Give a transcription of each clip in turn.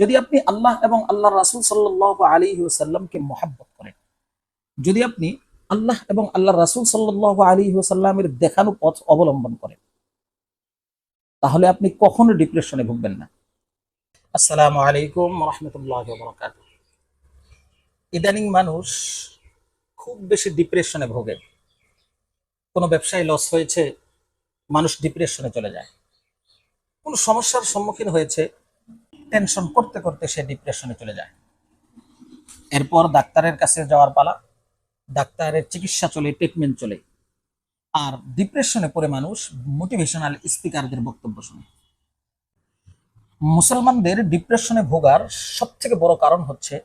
যদি আপনি আল্লাহ এবং আল্লাহ রাসুল সাল্লাহ আলী ওসাল্লামকে মহাব্বত করেন, যদি আপনি আল্লাহ এবং আল্লাহ রাসুল সাল্লাহ আলী ওসাল্লামের দেখানো পথ অবলম্বন করেন, তাহলে আপনি কখনো ডিপ্রেশনে ভুগবেন না। আসসালামু আলাইকুম রহমতুল্লাহ ইদানিং মানুষ খুব বেশি ডিপ্রেশনে ভোগে। কোনো ব্যবসায় লস হয়েছে, মানুষ ডিপ্রেশনে চলে যায়। কোনো সমস্যার সম্মুখীন হয়েছে টেনশন করতে করতে সে ডিপ্রেশনে চলে যায়। এরপর ডাক্তারের কাছে যাওয়ার পালা, ডাক্তারের চিকিৎসা চলে ট্রিটমেন্ট চলে। আর ডিপ্রেশনে পড়ে মানুষ মোটিভেশনাল স্পিকারদের বক্তব্য শুনে। মুসলমানদের ডিপ্রেশনে ভোগার সব থেকে বড় কারণ হচ্ছে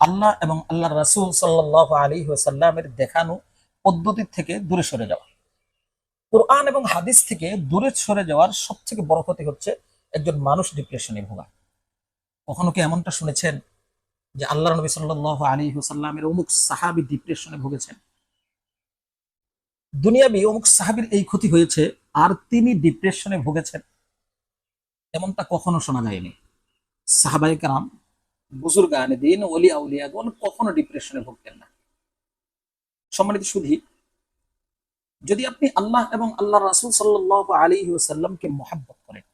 আল্লাহ এবং আল্লাহ রাসুল সাল্লাহ আলী সাল্লামের দেখানো পদ্ধতির থেকে দূরে সরে যাওয়া। কোরআন এবং হাদিস থেকে দূরে সরে যাওয়ার সব থেকে বড় ক্ষতি হচ্ছে একজন মানুষ ডিপ্রেশনে ভোগা কখনো কি এমনটা শুনেছেন যে আল্লাহ নবী সাল্লাহ আলী সাল্লামের অমুক সাহাবি ডিপ্রেশনে ভুগেছেন? দুনিয়াবি অমুক সাহাবির এই ক্ষতি হয়েছে, আর তিনি ডিপ্রেশনে ভুগেছেন। এমনটা কখনো শোনা যায়নি। সাহাবাই কারাম বুজুর্গান দিন অলিয়া উলিয়াগণ কখনো ডিপ্রেশনে ভুগতেন না। সম্মানিত সুধী, যদি আপনি আল্লাহ এবং আল্লাহ রাসুল সাল্লাহ আলী সাল্লামকে মহাব্বত করেন,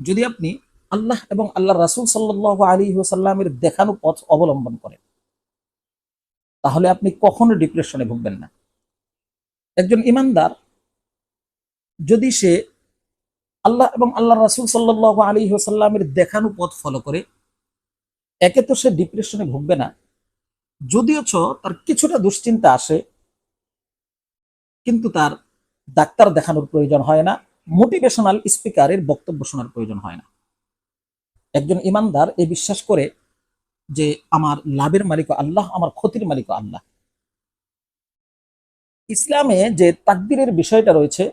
যদি আপনি আল্লাহ এবং আল্লাহ রাসুল সাল্লাহ আলী সাল্লামের দেখানো পথ অবলম্বন করেন। তাহলে আপনি কখনো ডিপ্রেশনে ভুগবেন না। একজন ইমানদার, যদি সে আল্লাহ এবং আল্লাহ রাসুল সাল্লাহ আলী সাল্লামের দেখানো পথ ফলো করে, একে তো সে ডিপ্রেশনে ভুগবে না। যদিওছ তার কিছুটা দুশ্চিন্তা আসে, কিন্তু তার ডাক্তার দেখানোর প্রয়োজন হয় না মোটিভেশনাল স্পিকারের বক্তব্য শোনার প্রয়োজন হয় না। একজন ইমানদার এ বিশ্বাস করে যে আমার লাভের মালিক আল্লাহ, আমার ক্ষতির মালিক আল্লাহ। ইসলামে যে তাকদিরের বিষয়টা রয়েছে,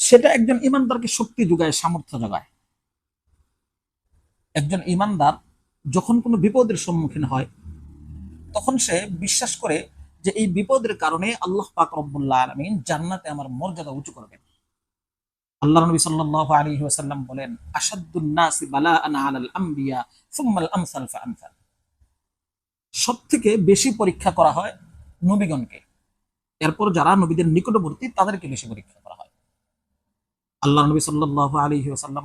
সেটা একজন ইমানদারকে শক্তি যোগায়, সামর্থ্য যোগায়। একজন ইমানদার যখন কোনো বিপদের সম্মুখীন হয়, তখন সে বিশ্বাস করে যে এই বিপদের কারণে আল্লাহ পাক রব্বুল্লাহ আলমিন জান্নাতে আমার মর্যাদা উঁচু করবেন আল্লাহ নবী সাল্লাল্লাহু আলাইহি ওয়াসাল্লাম বলেন আসাদুন নাসি বেশি পরীক্ষা করা হয় নবীগণকে। এরপর যারা নবীদের নিকটবর্তী, তাদেরকে বেশি পরীক্ষা করা হয়। আল্লাহ নবী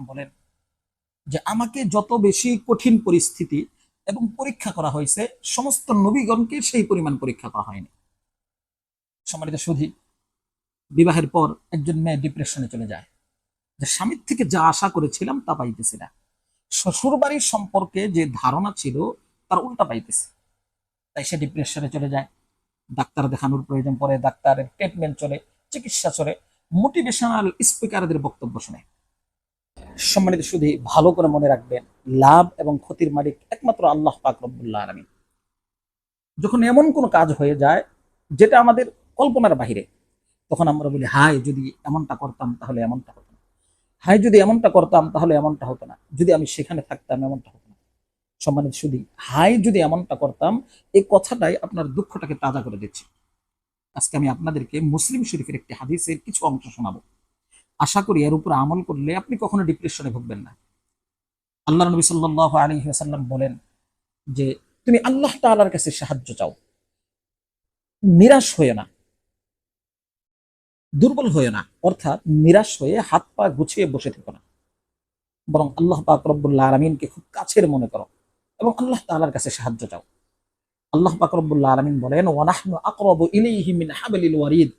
বলেন যে, আমাকে যত বেশি কঠিন পরিস্থিতি এবং পরীক্ষা করা হয়েছে, সমস্ত নবীগণকে সেই পরিমাণ পরীক্ষা করা হয়নি। সম্মানিত বিবাহের পর একজন মেয়ে ডিপ্রেশনে চলে যায়। যে স্বামীর থেকে যা আশা করেছিলাম তা পাইতেছি না। শ্বশুর বাড়ির সম্পর্কে যে ধারণা ছিল, তার উল্টা পাইতেছে। তাই সে ডিপ্রেশনে চলে যায়। ডাক্তার দেখানোর প্রয়োজন পড়ে, ডাক্তারের ট্রিটমেন্ট চলে, চিকিৎসা চলে মোটিভেশনাল স্পিকারদের বক্তব্য শুনে। সম্মানিত শুধু ভালো করে মনে রাখবেন, লাভ এবং ক্ষতির মালিক একমাত্র আল্লাহ পাক রব্বুল্লাহ আলমিন। যখন এমন কোনো কাজ হয়ে যায়, যেটা আমাদের কল্পনার বাহিরে, তখন আমরা বলি হাই যদি এমনটা করতাম, তাহলে এমনটা হতো। হাই যদি এমনটা করতাম, তাহলে এমনটা হতো না। যদি আমি সেখানে থাকতাম, এমনটা হতো না। সম্মানিত শুধু হাই যদি এমনটা করতাম, এই কথাটাই আপনার দুঃখটাকে তাজা করে দিচ্ছে। আজকে আমি আপনাদেরকে মুসলিম শরীফের একটি হাদিসের কিছু অংশ শোনাবো। আশা করি এর উপর আমল করলে আপনি কখনো ডিপ্রেশনে ভুগবেন না। আল্লাহ নবী সাল্লাহ আলী আসাল্লাম বলেন যে, তুমি আল্লাহ তালার কাছে সাহায্য চাও। নিরাশ হয়ে না। দুর্বল হয়ে না, অর্থাৎ নিরাশ হয়ে হাত পা গুছিয়ে বসে থেকো না। বরং আল্লাহ পাক রব্বুল্লাহ আলমিনকে খুব কাছের মনে করো এবং আল্লাহ তালার কাছে সাহায্য চাও। আল্লাহ পাক রব্বুল্লাহ আলমিন বলেন ওয়ানাহনু আকরবু ইলাইহি মিন ওয়ারিদ।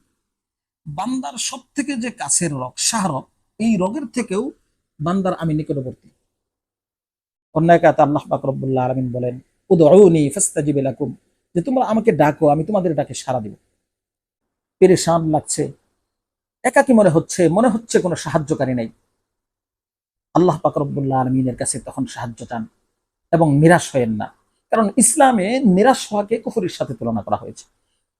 বান্দার সব থেকে যে কাছের রগ, শাহরগ, এই রগের থেকেও বান্দার আমি নিকটবর্তী। অন্যায় কাতে আল্লাহ পাক রব্বুল্লাহ আলমিন বলেন, উদউনি ফাস্তাজিব যে তোমরা আমাকে ডাকো, আমি তোমাদের ডাকে সাড়া দিব। পেরেশান লাগছে একাকি মনে হচ্ছে মনে হচ্ছে কোনো সাহায্যকারী নেই। আল্লাহ পাক রব্বুল্লাহ আলমিনের কাছে তখন সাহায্য চান এবং নিরাশ হয়েন না। কারণ ইসলামে নিরাশ হওয়াকে কুফুরির সাথে তুলনা করা হয়েছে।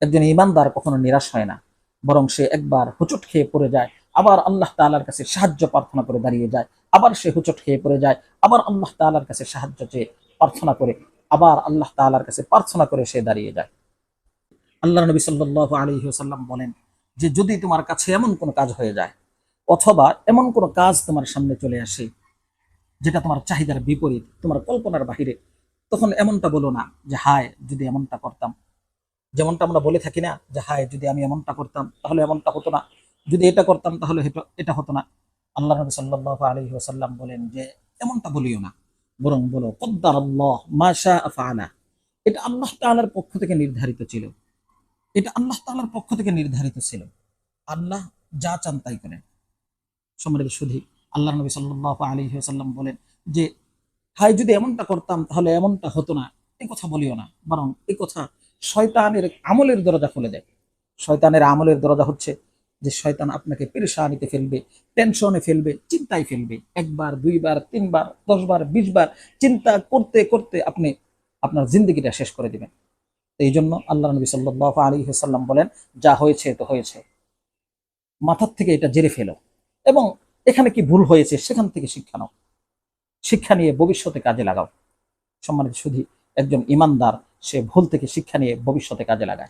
একজন ইমানদার কখনো নিরাশ হয় না, বরং সে একবার হুচট খেয়ে পড়ে যায়, আবার আল্লাহ তালার কাছে সাহায্য প্রার্থনা করে দাঁড়িয়ে যায়, আবার সে হুচট খেয়ে পড়ে যায়, আবার আল্লাহ তালার কাছে সাহায্য চেয়ে প্রার্থনা করে, আবার আল্লাহ তালার কাছে প্রার্থনা করে সে দাঁড়িয়ে যায়। আল্লাহ নবী সাল্লাহ আলী সাল্লাম বলেন যে যদি তোমার কাছে এমন কোনো কাজ হয়ে যায়, অথবা এমন কোনো কাজ তোমার সামনে চলে আসে, যেটা তোমার চাহিদার বিপরীত, তোমার কল্পনার বাহিরে, তখন এমনটা বলো না যে, হায়, যদি এমনটা করতাম। যেমনটা আমরা বলে থাকি না যে, হায়, যদি আমি এমনটা করতাম, তাহলে এমনটা হতো না। যদি এটা করতাম, তাহলে এটা হতো না। আল্লাহ নবী সাল্লাল্লাহু আলাইহি ওয়াসাল্লাম বলেন যে, এমনটা বলিও না। বরং বলো কদ্দার আল্লাহ মাশা আফআলা এটা আল্লাহ তাআলার পক্ষ থেকে নির্ধারিত ছিল। এটা আল্লাহ তাআলার পক্ষ থেকে নির্ধারিত ছিল। আল্লাহ যা চান তাই করেন। সম্মানিত সুধী আল্লাহ নবী সাল্লাল্লাহু আলাইহি ওয়াসাল্লাম বলেন যে হাই যদি এমনটা করতাম, তাহলে এমনটা হতো না। এই কথা বলিও না। বরং এই কথা শয়তানের আমলের দরজা খুলে দেয়। শয়তানের আমলের দরজা হচ্ছে যে, শয়তান আপনাকে পেরেশানিতে ফেলবে, টেনশনে ফেলবে, চিন্তায় ফেলবে। একবার, দুইবার, তিনবার, দশবার, বিশবার চিন্তা করতে করতে আপনি আপনার জিন্দগিটা শেষ করে দিবেন। এই জন্য আল্লাহ নবী সাল্লাহ আলী সাল্লাম বলেন, যা হয়েছে তো হয়েছে। মাথার থেকে এটা জেরে ফেলো। এবং এখানে কি ভুল হয়েছে সেখান থেকে শিক্ষা নাও। শিক্ষা নিয়ে ভবিষ্যতে কাজে লাগাও। সম্মানিত শুধু একজন ইমানদার, সে ভুল থেকে শিক্ষা নিয়ে ভবিষ্যতে কাজে লাগায়।